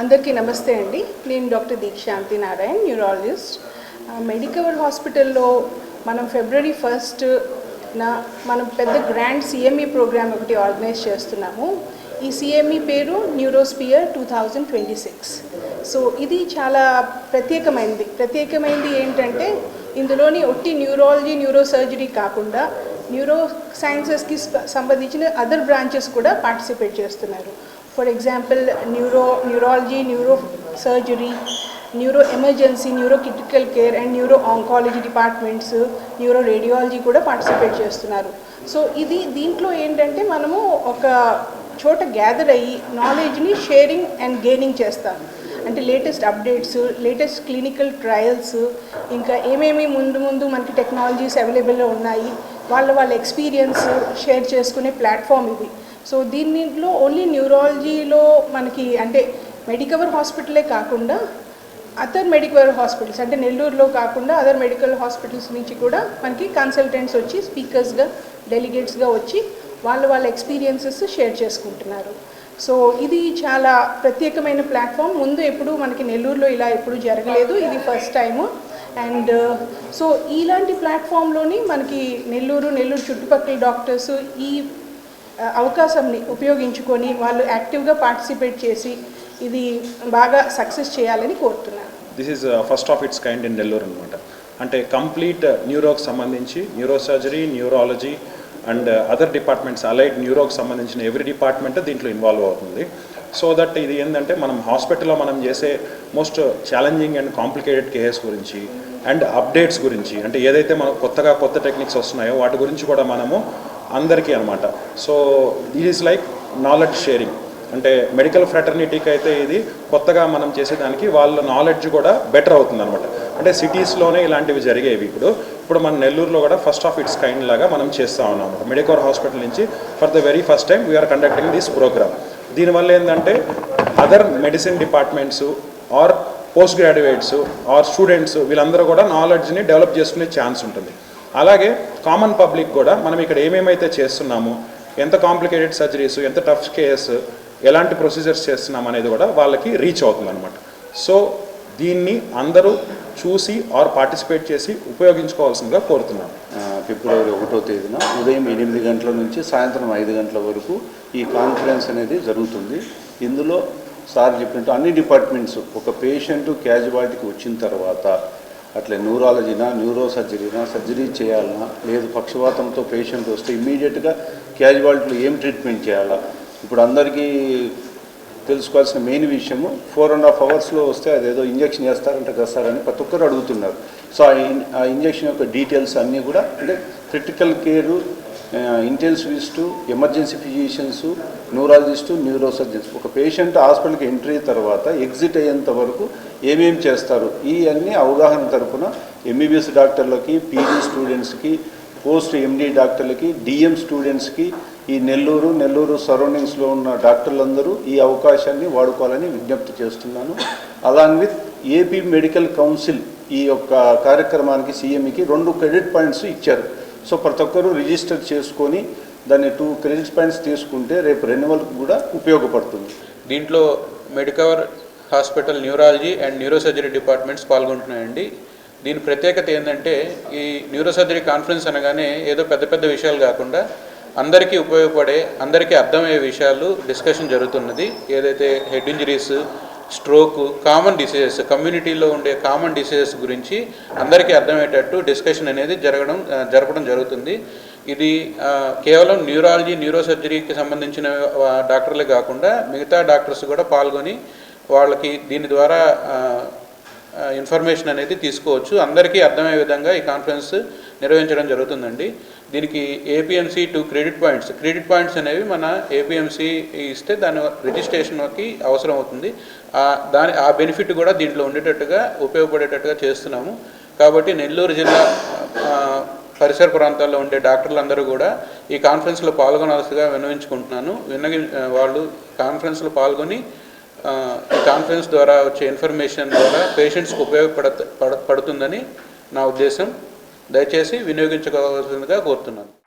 అందరికీ నమస్తే అండి. నేను doctor Dikshanthi Narayan neurologist. Medicover హాస్పిటల్లో మనం ఫిబ్రవరి ఫస్ట్ నా మనం పెద్ద గ్రాండ్ సిఎంఈ ప్రోగ్రామ్ ఒకటి ఆర్గనైజ్ చేస్తున్నాము. ఈ సిఎంఈ పేరు Neurosphere two thousand twenty six. So ఇది చాలా ప్రత్యేకమైనది ప్రత్యేకమైనది ఏంటంటే ఇందులోని ఒట్టి న్యూరాలజీ న్యూరో సర్జరీ కాకుండా న్యూరో సైన్సెస్కి సంబంధించిన అదర్ బ్రాంచెస్ కూడా పార్టిసిపేట్ చేస్తున్నారు. For example neuro neurology neuro surgery neuro emergency neuro critical care and neuro oncology departments neuro radiology కూడా పార్టిసిపేట్ చేస్తున్నారు. సో ఇది దీంట్లో ఏంటంటే మనము ఒక చోట గ్యాదర్ అయ్యి నాలెడ్జ్ని షేరింగ్ అండ్ గెయినింగ్ చేస్తాం అంటే latest updates latest clinical trials ఇంకా ఏమేమి ముందు ముందు మనకి టెక్నాలజీస్ అవైలబుల్లో ఉన్నాయి వాళ్ళ వాళ్ళ ఎక్స్పీరియన్స్ షేర్ చేసుకునే ప్లాట్ఫామ్ ఇది. సో దీనిలో ఓన్లీ న్యూరాలజీలో మనకి అంటే మెడికవర్ హాస్పిటలే కాకుండా అదర్ మెడికల్ హాస్పిటల్స్ అంటే నెల్లూరులో కాకుండా అదర్ మెడికల్ హాస్పిటల్స్ నుంచి కూడా మనకి కన్సల్టెంట్స్ వచ్చి స్పీకర్స్గా డెలిగేట్స్గా వచ్చి వాళ్ళ వాళ్ళ ఎక్స్పీరియన్సెస్ షేర్ చేసుకుంటున్నారు. సో ఇది చాలా ప్రత్యేకమైన ప్లాట్ఫామ్ ముందు ఎప్పుడు మనకి నెల్లూరులో ఇలా ఎప్పుడు జరగలేదు. ఇది ఫస్ట్ టైము అండ్ సో ఇలాంటి ప్లాట్ఫామ్లోని మనకి నెల్లూరు నెల్లూరు చుట్టుపక్కల డాక్టర్స్ ఈ అవకాశంని ఉపయోగించుకొని వాళ్ళు యాక్టివ్గా పార్టిసిపేట్ చేసి ఇది బాగా సక్సెస్ చేయాలని కోరుతున్నాను. This is first of its kind in Nellore అనమాట అంటే కంప్లీట్ న్యూరోకి సంబంధించి neuro surgery neurology and other departments allied న్యూరోకి సంబంధించిన ఎవ్రీ డిపార్ట్మెంట్ దీంట్లో ఇన్వాల్వ్ అవుతుంది. సో దట్ ఇది ఏంటంటే మనం హాస్పిటల్లో మనం చేసే most challenging and complicated cases గురించి అండ్ అప్డేట్స్ గురించి అంటే ఏదైతే మనకు కొత్తగా కొత్త టెక్నిక్స్ వస్తున్నాయో వాటి గురించి కూడా మనము అందరికీ అనమాట so it is like knowledge sharing అంటే మెడికల్ ఫ్రాటర్నిటీకి అయితే ఇది కొత్తగా మనం చేసేదానికి వాళ్ళ నాలెడ్జ్ కూడా బెటర్ అవుతుంది అనమాట అంటే సిటీస్లోనే ఇలాంటివి జరిగేవి ఇప్పుడు. ఇప్పుడు మన నెల్లూరులో కూడా ఫస్ట్ ఆఫ్ ఇట్స్ కైండ్ లాగా మనం చేస్తూ ఉన్నాం మెడికల్ హాస్పిటల్ నుంచి for the very first time we are conducting this programme దీనివల్ల ఏంటంటే other medicine departments or post graduates or students వీళ్ళందరూ కూడా నాలెడ్జ్ని డెవలప్ చేసుకునే ఛాన్స్ ఉంటుంది. అలాగే కామన్ పబ్లిక్ కూడా మనం ఇక్కడ ఏమేమైతే చేస్తున్నామో ఎంత కాంప్లికేటెడ్ సర్జరీస్ ఎంత టఫ్ కేర్స్ ఎలాంటి ప్రొసీజర్స్ చేస్తున్నాం అనేది కూడా వాళ్ళకి రీచ్ అవుతుంది అనమాట సో దీన్ని అందరూ చూసి ఆర్ పార్టిసిపేట్ చేసి ఉపయోగించుకోవాల్సిందిగా కోరుతున్నాను. ఫిబ్రవరి ఒకటో తేదీన ఉదయం ఎనిమిది గంటల నుంచి సాయంత్రం ఐదు గంటల వరకు ఈ కాన్ఫరెన్స్ అనేది జరుగుతుంది. ఇందులో సార్ చెప్పినట్టు అన్ని డిపార్ట్మెంట్స్ ఒక పేషెంట్ క్యాజువాలిటీకి వచ్చిన తర్వాత అట్లే న్యూరాలజీనా న్యూరో సర్జరీనా సర్జరీ చేయాలన్నా లేదు పక్షవాతంతో పేషెంట్ వస్తే ఇమ్మీడియట్గా క్యాజువాలిటీలో ఏం ట్రీట్మెంట్ చేయాలా? ఇప్పుడు అందరికీ తెలుసుకోవాల్సిన మెయిన్ విషయము ఫోర్ అండ్ హాఫ్ అవర్స్లో వస్తే అదేదో ఇంజెక్షన్ చేస్తారంటే చేస్తారని ప్రతి ఒక్కరు అడుగుతున్నారు. సో ఆ ఇంజక్షన్ యొక్క డీటెయిల్స్ అన్నీ కూడా అంటే critical care intensivist emergency physicians neurologist neurosurgeons ఒక పేషెంట్ హాస్పిటల్కి ఎంట్రీ తర్వాత ఎగ్జిట్ అయ్యేంత వరకు ఏమేమి చేస్తారు? ఈ అవగాహన తరపున ఎంబీబీఎస్ డాక్టర్లకి పీజీ స్టూడెంట్స్కి పోస్ట్ ఎండి డాక్టర్లకి డిఎం స్టూడెంట్స్కి ఈ నెల్లూరు నెల్లూరు సరౌండింగ్స్లో ఉన్న డాక్టర్లందరూ ఈ అవకాశాన్ని వాడుకోవాలని విజ్ఞప్తి చేస్తున్నాను. Along with AP medical council ఈ యొక్క కార్యక్రమానికి సీఎంకి రెండు క్రెడిట్ పాయింట్స్ ఇచ్చారు. సో ప్రతి ఒక్కరూ రిజిస్టర్ చేసుకొని దాన్ని టూ క్రెడిట్ పాయింట్స్ తీసుకుంటే రేపు రెన్యువల్ కూడా ఉపయోగపడుతుంది. దీంట్లో Medicover hospital neurology and neurosurgery departments పాల్గొంటున్నాయండి. దీని ప్రత్యేకత ఏంటంటే ఈ న్యూరోసర్జరీ కాన్ఫరెన్స్ అనగానే ఏదో పెద్ద పెద్ద విషయాలు కాకుండా అందరికీ ఉపయోగపడే అందరికీ అర్థమయ్యే విషయాలు డిస్కషన్ జరుగుతున్నది. ఏదైతే head injuries stroke common diseases కమ్యూనిటీలో ఉండే కామన్ డిసీజెస్ గురించి అందరికీ అర్థమయ్యేటట్టు డిస్కషన్ అనేది జరగడం జరపడం జరుగుతుంది. ఇది కేవలం న్యూరాలజీ న్యూరోసర్జరీకి సంబంధించిన డాక్టర్లే కాకుండా మిగతా డాక్టర్స్ కూడా పాల్గొని వాళ్ళకి దీని ద్వారా ఇన్ఫర్మేషన్ అనేది తీసుకోవచ్చు. అందరికీ అర్థమయ్యే విధంగా ఈ కాన్ఫరెన్స్ నిర్వహించడం జరుగుతుందండి. దీనికి APMC two credit points credit points అనేవి మన ఏపీఎంసీ ఇస్తే దాని రిజిస్ట్రేషన్కి అవసరం అవుతుంది. దాని ఆ బెనిఫిట్ కూడా దీంట్లో ఉండేటట్టుగా ఉపయోగపడేటట్టుగా చేస్తున్నాము. కాబట్టి నెల్లూరు జిల్లా పరిసర ప్రాంతాల్లో ఉండే డాక్టర్లందరూ కూడా ఈ కాన్ఫరెన్స్లో పాల్గొనాల్సిగా విన్నవించుకుంటున్నాను. విన్నగి వాళ్ళు కాన్ఫరెన్స్లో పాల్గొని ఈ కాన్ఫరెన్స్ ద్వారా వచ్చే ఇన్ఫర్మేషన్ ద్వారా పేషెంట్స్కి ఉపయోగపడ పడుతుందని నా ఉద్దేశం. దయచేసి వినియోగించుకోవాల్సిందిగా కోరుతున్నాను.